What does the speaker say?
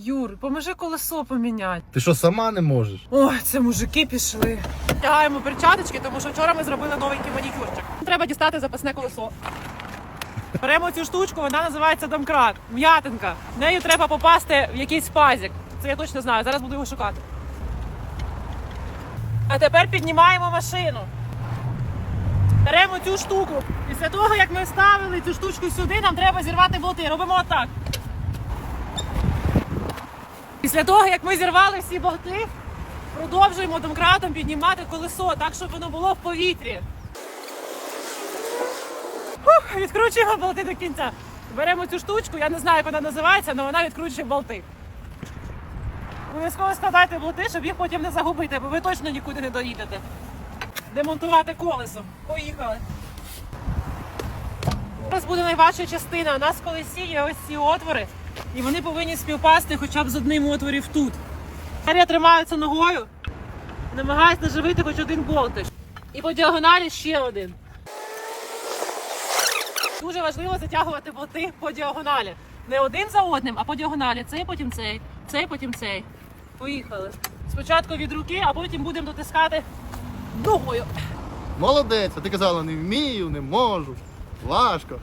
Юр, поможи колесо поміняти. Ти що сама не можеш? Ой, це мужики пішли. Тягаємо перчаточки, тому що вчора ми зробили новенький манікюрчик. Треба дістати запасне колесо. Беремо цю штучку, вона називається домкрат. М'ятинка. Нею треба попасти в якийсь пазик. Це я точно знаю. Зараз буду його шукати. А тепер піднімаємо машину. Беремо цю штуку. Після того, як ми вставили цю штучку сюди, нам треба зірвати болти. Робимо отак. Після того, як ми зірвали всі болти, продовжуємо домкратом піднімати колесо так, щоб воно було в повітрі. Фух, відкручуємо болти до кінця. Беремо цю штучку, я не знаю, як вона називається, але вона відкручує болти. Обов'язково складайте болти, щоб їх потім не загубити, бо ви точно нікуди не доїдете. Демонтувати колесо. Поїхали. Зараз буде найважча частина. У нас в колесі є ось ці отвори, і вони повинні співпасти хоча б з одним отворів тут. Тепер я тримаю ногою, намагаюсь наживити хоч один болтик. І по діагоналі ще один. Дуже важливо затягувати болти по діагоналі. Не один за одним, а по діагоналі. Цей, потім цей, цей, потім цей. Поїхали. Спочатку від руки, а потім будемо дотискати ногою. Молодець, а ти казала, не вмію, не можу. Важко.